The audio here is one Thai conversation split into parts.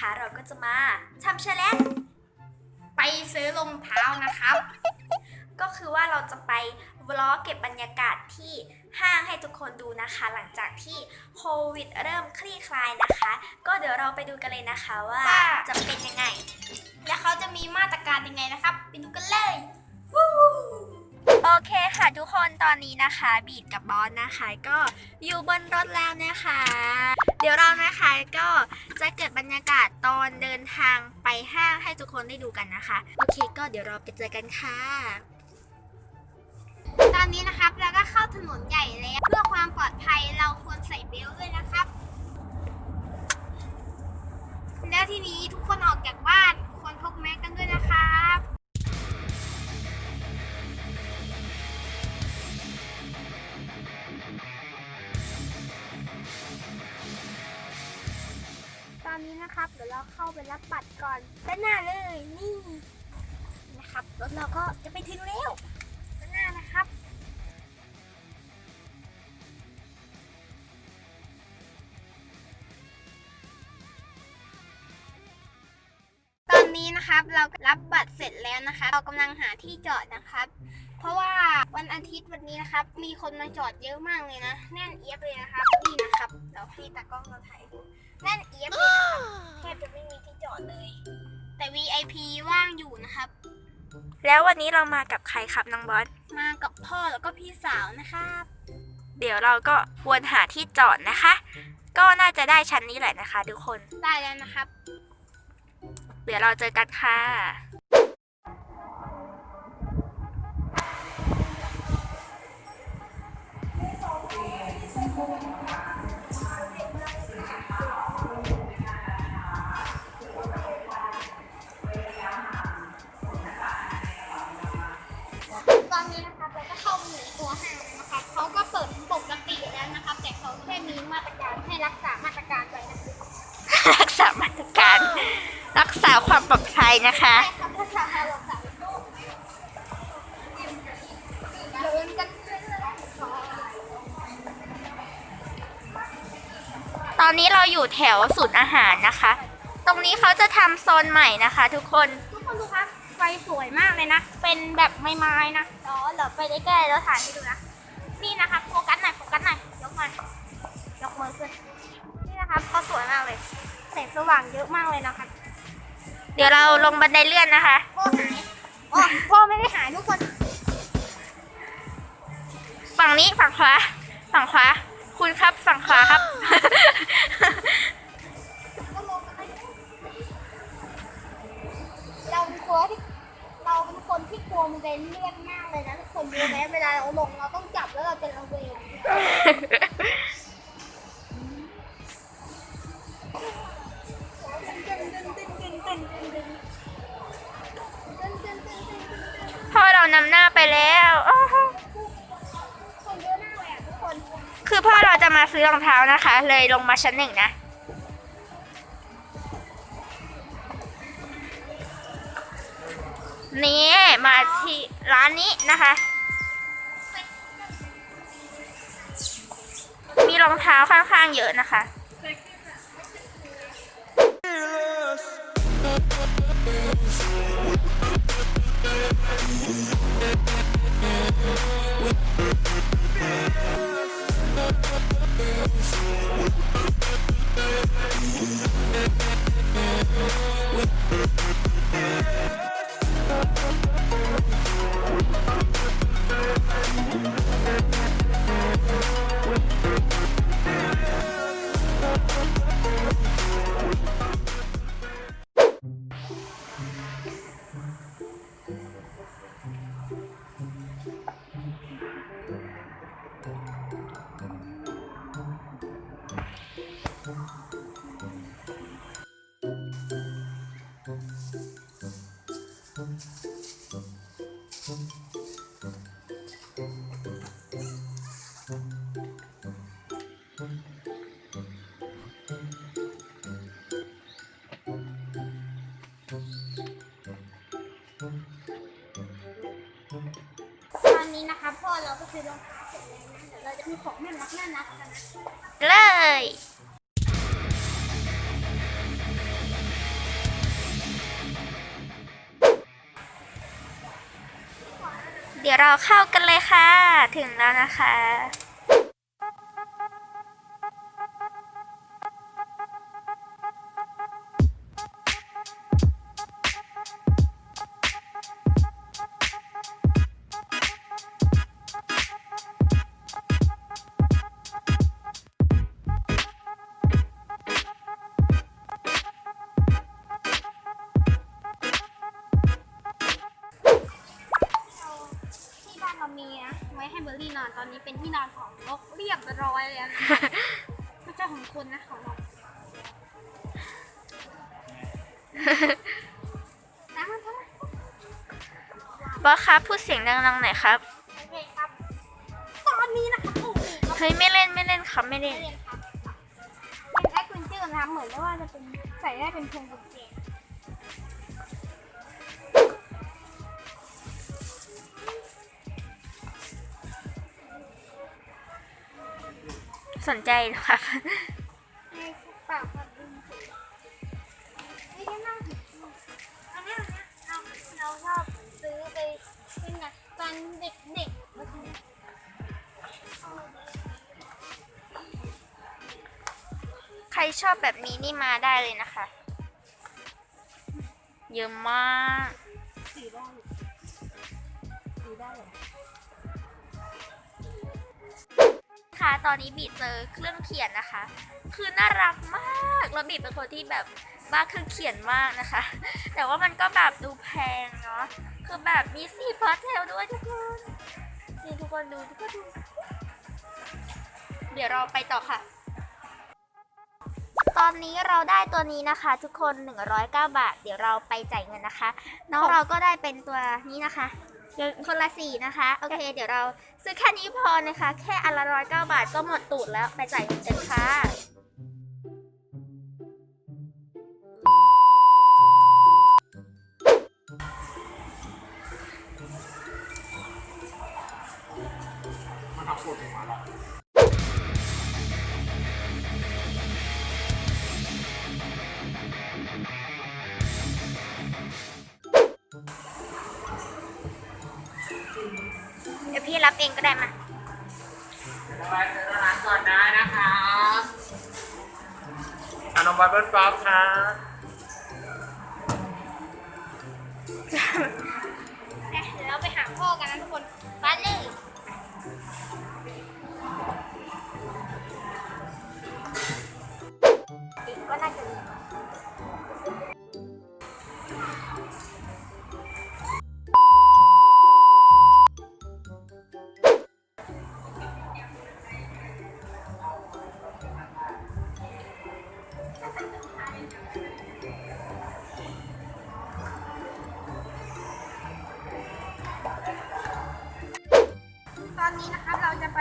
นวันนี้นะคะเราก็จะมาทำ challenge ไปซื้อรองเท้านะครับ ก็คือว่าเราจะไปวล็อกเก็บบรรยากาศที่ห้างให้ทุกคนดูนะคะ หลังจากที่โควิดเริ่มคลี่คลายนะคะ ก็เดี๋ยวเราไปดูกันเลยนะคะว่าว่าจะเป็นยังไง และเขาจะมีมาตรการยังไงนะครับ ไปดูกันเลยโอเคค่ะ ทุกคนตอนนี้นะคะบีดกับบอสนะคะก็อยู่บนรถแล้วนะคะ เดี๋ยวเรานะคะก็จะเกิดบรรยากาศตอนเดินทางไปห้างให้ทุกคนได้ดูกันนะคะ โอเคก็เดี๋ยวเราไปเจอกันค่ะ ตอนนี้นะครับเราก็เข้าถนน เราเข้าไปรับบัตรก่อนด้านหน้าเลยนี่นะครับรถเราก็จะไปถึงแล้วด้านหน้านะครับตอนนี้นะครับเรารับบัตรเสร็จแล้วนะคะ เรากำลังหาที่จอดนะครับ เพราะว่าวันอาทิตย์วันนี้นะครับ มีคนมาจอดเยอะมากเลยนะ แน่นเอียบเลยนะครับนี่นะครับเดี๋ยวพี่ตากล้องเราถ่ายดู น่นเอียบเลยนะครับแทบจะไม่มีที่จอดเลย แต่ VIP ว่างอยู่นะครับ แล้ววันนี้เรามากับใครครับน้องบอส มากับพ่อแล้วก็พี่สาวนะครับ เดี๋ยวเราก็วนหาที่จอดนะคะ ก็น่าจะได้ชั้นนี้แหละนะคะ ทุกคน ได้แล้วนะครับ เดี๋ยวเราเจอกันค่ะ ตอนนี้นะครับเราก็เข้ามาอยู่ในตัวห้างนะครับเขาก็เปิดปกติแล้วนะครับแต่เขาแค่มีมาตรการให้รักษามาตรการไว้นะครับรักษามาตรการ รักษาความปลอดภัยนะคะใช่ครับรักษาให้รักษาเดินกันเรื่อยตอนนี้เราอยู่แถวศูนย์อาหารนะคะ ตรงนี้เขาจะทำโซนใหม่นะคะ ทุกคน สวยมากเลยนะ เป็นแบบไม้ๆนะเดี๋ยวเราไปได้ใกล้ๆแล้วถ่ายให้ดูนะ นี่นะครับโฟกัสหน่อยโฟกัสหน่อยยกมายกมือขึ้น นี่นะครับเขาสวยมากเลย แสงสว่างเยอะมากเลยนะครับเดี๋ยวเราลงบันไดเลื่อนนะคะพ่อหายอ๋อพ่อไม่ได้หายทุกคน ฝั่งนี้ฝั่งขวา ฝั่งขวา คุณครับฝั่งขวาครับ เราเป็นคนที่ กลัวมันจะเลือดมากเลยนะทุกคนรู้ไหมเวลาเราลงเราต้องจับแล้วเราจะระเวงพ่อเรานำหน้าไปแล้วคนเยอะหน้าแหวนทุกคนคือพ่อเราจะมาซื้อรองเท้านะคะ เลยลงมาชั้นหนึ่งนะนี่ มาที่ร้านนี้นะคะ มีรองเท้าค่อนข้างเยอะนะคะ ตอนนี้นะครับพ่อเราก็ซื้อรองเท้าเสร็จแล้วนะเดี๋ยวเราจะมีของน่ารักน่ารักกันนะ เลย เดี๋ยวเราเข้ากันเลยค่ะ ถึงแล้วนะคะ อร์รี่นอนตอนนี้เป็นที่นอนของนกเรียบร้อยแล้วนะไม่ใช่ของคนนะของนกนะมันทำไมบอสครับพูดเสียงดังๆหน่อยครับ โอเคครับ ตอนนี้นะครับโอ้โหครับเฮ้ยไม่เล่นไม่เล่นครับไม่เล่น เรียนครับเป็นแอคเวนเจอร์นะครับเหมือนว่าจะเป็นใส่ได้เป็นพวงกุญแจ นเนี้ยเราเราชอบแบบนี้ใครชอบแบบนี้นี่มาได้เลยนะคะ เยอะมาก คะ ตอนนี้บีเจอเครื่องเขียนนะคะ คือน่ารักมากแล้วบีเป็นคนที่แบบบ้าเครื่องเขียนมากนะคะ แต่ว่ามันก็แบบดูแพงเนาะคือแบบมีสีพาสเทลด้วยทุกคนนี่ทุกคนดูทุกคนดูเดี๋ยวเราไปต่อค่ะ ตอนนี้เราได้ตัวนี้นะคะ ทุกคน 109 บาท เดี๋ยวเราไปจ่ายเงินนะคะ น้องเราก็ได้เป็นตัวนี้นะคะ คนละสีนะคะ โอเค เดี๋ยวเราซื้อแค่นี้พอนะคะ แค่อันละร้อยเก้าบาทก็หมดตูดแล้ว ไปจ่ายเงินกันค่ะ เดี๋ยวพี่รับเองก็ได้มาไปเจอร้านก่อนได้นะครับขนมบัตเบิ้ลป๊อปครับเอ๊ะเดี๋ยวเราไปหาพ่อกันนะทุกคน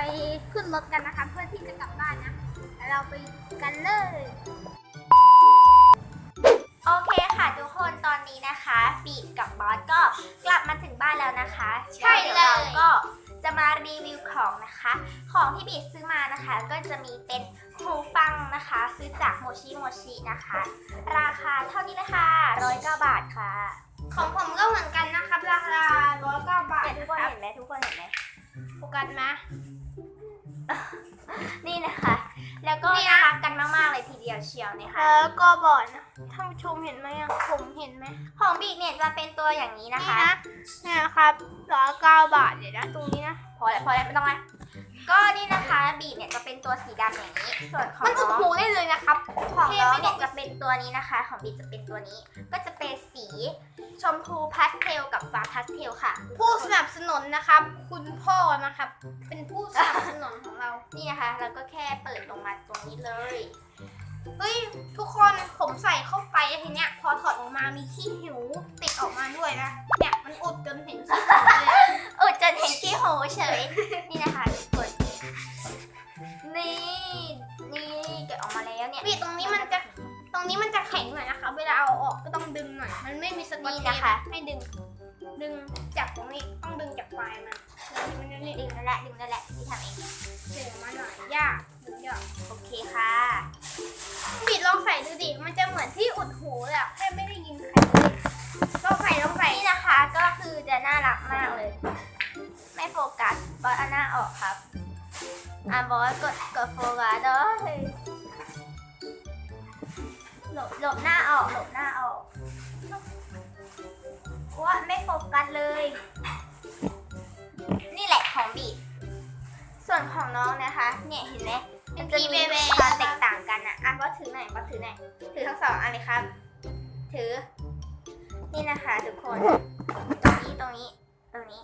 ไปขึ้นรถกันนะคะ เพื่อที่จะกลับบ้านนะเดี๋ยวเราไปกันเลย โอเคค่ะทุกคนตอนนี้นะคะบีดกับบอสก็กลับมาถึงบ้านแล้วนะคะใช่เลย ดี๋วเราก็จะมารีวิวของนะคะ ของที่บีดซื้อมานะคะ ก็จะมีเป็นหูฟังนะคะ ซื้อจากโมชิโมชินะคะ ราคาเท่านี้เลยค่ะร้อยเก้าบาทค่ะของผมก็เหมือนกันนะครับราคาร้อยเก้าบาทเห็นทุกคนครับเห็นไหมทุกคนเห็นไหมโฟกัสมา นี่นะคะ แล้วก็นี่นะน่ารักกันมากๆเลยทีเดียวเชียวนะคะ แล้วก็บอร์ดนะท่านผู้ชมเห็นไหมอะผมเห็นไหมของบีดเนี่ยจะเป็นตัวอย่างนี้นะนี่คะนะเนี่ยนะครับร้อยเก้าบาทเดี๋ยวนะตรงนี้นะ พอแล้วพอแล้วไม่ต้องแล้ว ก็นี่นะคะบีดเนี่ยจะเป็นตัวสีดำอย่างนี้ ส่วนของมันอุดน้อง หูได้เลยนะครับ ของเท่น้องไหมเนี่ยจะเป็นตัวนี้นะคะ ของบีดจะเป็นตัวนี้ ก็จะเป็นสีชมพูพาสเทลกับฟ้าพาสเทลค่ะ ผู้สนับสนุนนะครับ คุณพ่อนะครับ เป็นผู้สนับสนุนของเรานี่นะคะแล้วก็แค่เปิดลงมาตรงนี้เลย เฮ้ยทุกคนผมใส่เข้าไปแล้วทีเนี้ยพอถอดออกมามีขี้หิวติดออกมาด้วยนะเนี่ยมันอุดจนเห็นขี้หู จะดึงนั่นและดึงนั่นแหละที่ทำเองดึงมาหน่อยยากดึงยากโอเคค่ะบิดลองใส่ดูดิมันจะเหมือนที่อุดหูเลยอะแค่ไม่ได้ยินใครเลยลองใส่ลองใส่นี่นะคะ ก็คือจะน่ารักมากเลย ไม่โฟกัสบอสเอาหน้าออกครับอะบอสกดกดโฟกัสเด้อเฮ้ยหลบหลบหน้าออกหลบหน้าออกว่าไม่โฟกัสเลย ของน้องนะคะ เนี่ยเห็นไหมมันจะมีความแตกต่างกันอะอะบอสถือไหนอยบอสถือไหนอยถือทั้งสองอันเลยครับ ถือ นี่นะคะทุกคน ตรงนี้ตรงนี้ ตรงนี้